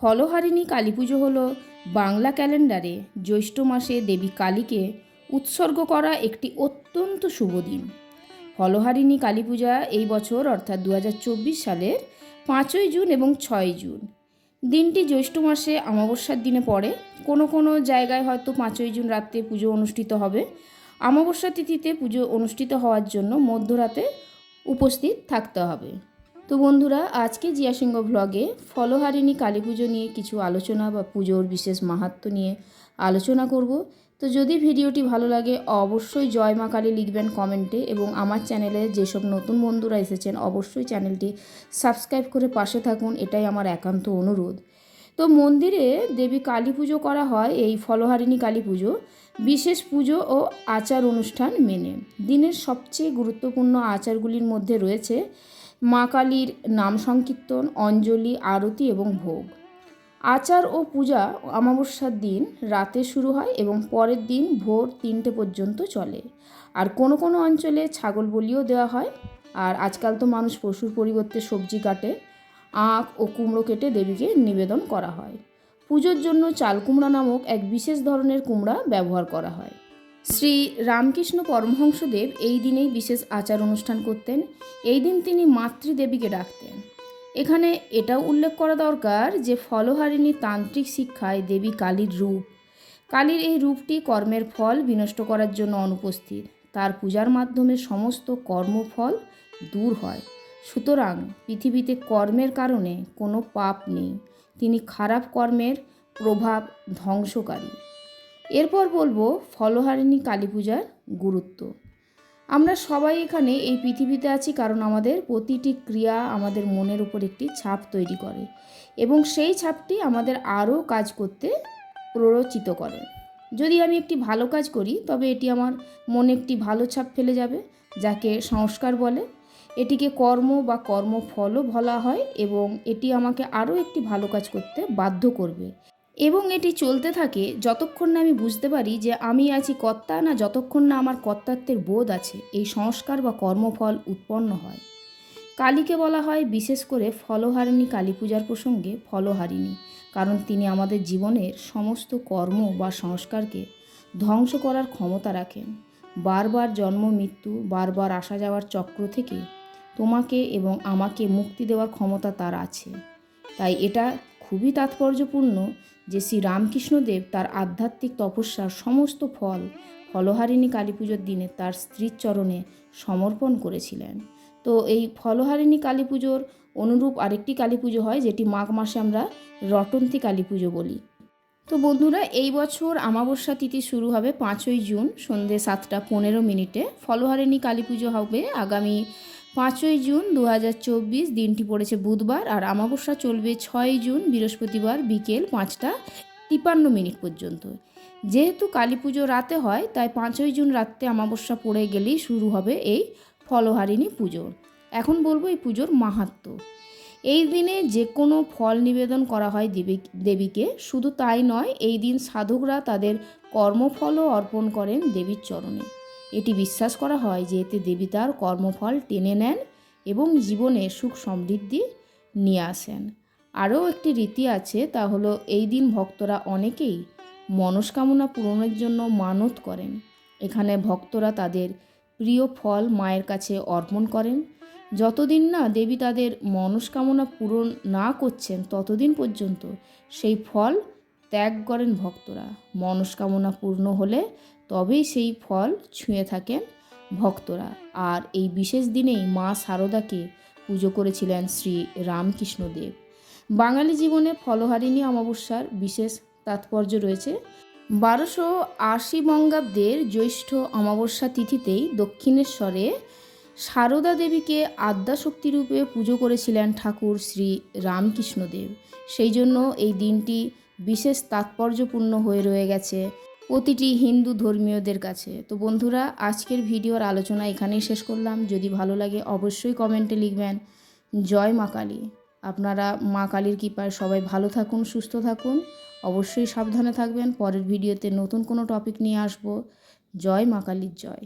ফলহারিণী কালী পুজো হল বাংলা ক্যালেন্ডারে জ্যৈষ্ঠ মাসে দেবী কালীকে উৎসর্গ করা একটি অত্যন্ত শুভ দিন। ফলহারিণী কালী পূজা এই বছর অর্থাৎ দু সালের পাঁচই জুন এবং ছয় জুন। দিনটি জ্যৈষ্ঠ মাসে অমাবস্যার দিনে পড়ে। কোনো কোনো জায়গায় হয়তো পাঁচই জুন রাত্রে পুজো অনুষ্ঠিত হবে। অমাবস্যা তিথিতে পুজো অনুষ্ঠিত হওয়ার জন্য মধ্যরাতে উপস্থিত থাকতে হবে। তো বন্ধুরা, আজকে জিয়া সিংহ ব্লগে ফলহারিণী কালী পুজো নিয়ে কিছু আলোচনা বা পুজোর বিশেষ মাহাত্ম্য নিয়ে আলোচনা করব। তো যদি ভিডিওটি ভালো লাগে, অবশ্যই জয় মা কালী লিখবেন কমেন্টে এবং আমার চ্যানেলে যেসব নতুন বন্ধুরা এসেছেন, অবশ্যই চ্যানেলটি সাবস্ক্রাইব করে পাশে থাকুন, এটাই আমার একান্ত অনুরোধ। তো মন্দিরে দেবী কালী পুজো করা হয় এই ফলহারিণী কালী পুজো, বিশেষ পুজো ও আচার অনুষ্ঠান মেনে। দিনের সবচেয়ে গুরুত্বপূর্ণ আচারগুলির মধ্যে রয়েছে মা কালীর নাম সংকীর্তন, অঞ্জলি, আরতি এবং ভোগ। আচার ও পূজা অমাবস্যার দিন রাতে শুরু হয় এবং পরের দিন ভোর তিনটে পর্যন্ত চলে। আর কোনো কোনো অঞ্চলে ছাগল বলিও দেওয়া হয়। আর আজকাল তো মানুষ পশুর পরিবর্তে সবজি কাটে, আখ ও কুমড়ো কেটে দেবীকে নিবেদন করা হয়। পুজোর জন্য চাল কুমড়া নামক এক বিশেষ ধরনের কুমড়া ব্যবহার করা হয়। শ্রী রামকৃষ্ণ পরমহংসদেব এই দিনেই বিশেষ আচার অনুষ্ঠান করতেন। এই দিন তিনি মাতৃদেবীকে ডাকতেন। এখানে এটাও উল্লেখ করা দরকার যে ফলহারিণী তান্ত্রিক শিক্ষায় দেবী কালীর রূপ। কালীর এই রূপটি কর্মের ফল বিনষ্ট করার জন্য অনুপস্থিত। তার পূজার মাধ্যমে সমস্ত কর্মফল দূর হয়। সুতরাং পৃথিবীতে কর্মের কারণে কোনো পাপ নেই। তিনি খারাপ কর্মের প্রভাব ধ্বংসকারী। এরপর বলব ফলহারিণী কালী পূজার গুরুত্ব। আমরা সবাই এখানে এই পৃথিবীতে আছি কারণ আমাদের প্রতিটি ক্রিয়া আমাদের মনের উপর একটি ছাপ তৈরি করে এবং সেই ছাপটি আমাদের আরও কাজ করতে প্ররোচিত করে। যদি আমি একটি ভালো কাজ করি, তবে এটি আমার মনে একটি ভালো ছাপ ফেলে যাবে, যাকে সংস্কার বলে। এটিকে কর্ম বা কর্মফলও বলা হয় এবং এটি আমাকে আরও একটি ভালো কাজ করতে বাধ্য করবে। এবং এটি চলতে থাকে যতক্ষণ না আমি বুঝতে পারি যে আমি আছি কর্তা না যতক্ষণ না আমার কর্তাত্বের বোধ আছে, এই সংস্কার বা কর্মফল উৎপন্ন হয়। কালীকে বলা হয়, বিশেষ করে ফলহারিণী কালী পূজার প্রসঙ্গে ফলহারিণী, কারণ তিনি আমাদের জীবনের সমস্ত কর্ম বা সংস্কারকে ধ্বংস করার ক্ষমতা রাখেন। বারবার জন্ম, মৃত্যু, বারবার আসা যাওয়ার চক্র থেকে তোমাকে এবং আমাকে মুক্তি দেওয়ার ক্ষমতা তার আছে। তাই এটা খুবই তাৎপর্যপূর্ণ যে শ্রী রামকৃষ্ণদেব তার আধ্যাত্মিক তপস্যার সমস্ত ফল ফলহারিণী কালী পুজোর দিনে তার স্ত্রীর চরণে সমর্পণ করেছিলেন। তো এই ফলহারিণী কালী পুজোর অনুরূপ আরেকটি কালী পুজো হয়, যেটি মাঘ মাসে আমরা রটন্তী কালী পুজো বলি। তো বন্ধুরা, এই বছর আমাবস্যা তিথি শুরু হবে পাঁচই জুন সন্ধে সাতটা পনেরো মিনিটে। ফলহারিণী কালী পুজো হবে আগামী পাঁচই জুন দু হাজার চব্বিশ দিনটি পড়েছে বুধবার আর আমাবস্যা চলবে ছয় জুন বৃহস্পতিবার বিকেল পাঁচটা তিপান্ন মিনিট পর্যন্ত। যেহেতু কালী পুজো রাতে হয়, তাই পাঁচই জুন রাত্রে আমাবস্যা পড়ে গেলেই শুরু হবে এই ফলহারিণী পুজো। এখন বলব এই পুজোর মাহাত্ম্য এই দিনে যে কোনো ফল নিবেদন করা হয় দেবী, দেবীকে। শুধু তাই নয়, এই দিন সাধকরা তাদের কর্মফলও অর্পণ করেন দেবীর চরণে। এটি বিশ্বাস করা হয় যে এতে দেবী তার কর্মফল টেনে নেন এবং জীবনে সুখ সমৃদ্ধি নিয়ে আসেন। আরও একটি রীতি আছে, তা হলো এই দিন ভক্তরা অনেকেই মনস্কামনা পূরণের জন্য মানত করেন। এখানে ভক্তরা তাদের প্রিয় ফল মায়ের কাছে অর্পণ করেন। যতদিন না দেবী তাদের মনস্কামনা পূরণ না করছেন, ততদিন পর্যন্ত সেই ফল ত্যাগ করেন ভক্তরা। মনস্কামনা পূর্ণ হলে তবেই সেই ফল ছুঁয়ে থাকেন ভক্তরা। আর এই বিশেষ দিনেই মা শারদাকে পুজো করেছিলেন শ্রী রামকৃষ্ণদেব। বাঙালি জীবনে ফলহারিণী অমাবস্যার বিশেষ তাৎপর্য রয়েছে। বারোশো আশি বঙ্গাব্দের জ্যৈষ্ঠ অমাবস্যা তিথিতেই দক্ষিণেশ্বরে সারদা দেবীকে আদ্যাশক্তিরূপে পুজো করেছিলেন ঠাকুর শ্রী রামকৃষ্ণদেব। সেই জন্য এই দিনটি বিশেষ তাৎপর্যপূর্ণ হয়ে রয়ে গেছে। প্রতিটি হিন্দু ধর্মীয়দের কাছে। তো বন্ধুরা, আজকের ভিডিওর আলোচনা এখানেই শেষ করলাম। যদি ভালো লাগে, অবশ্যই কমেন্টে লিখবেন। জয় মা কালী। আপনারা মা কালীর কৃপায় সবাই ভালো থাকুন, সুস্থ থাকুন। অবশ্যই সাবধানে থাকবেন। পরের ভিডিওতে নতুন কোনো টপিক নিয়ে আসব। জয় মা কালীর জয়।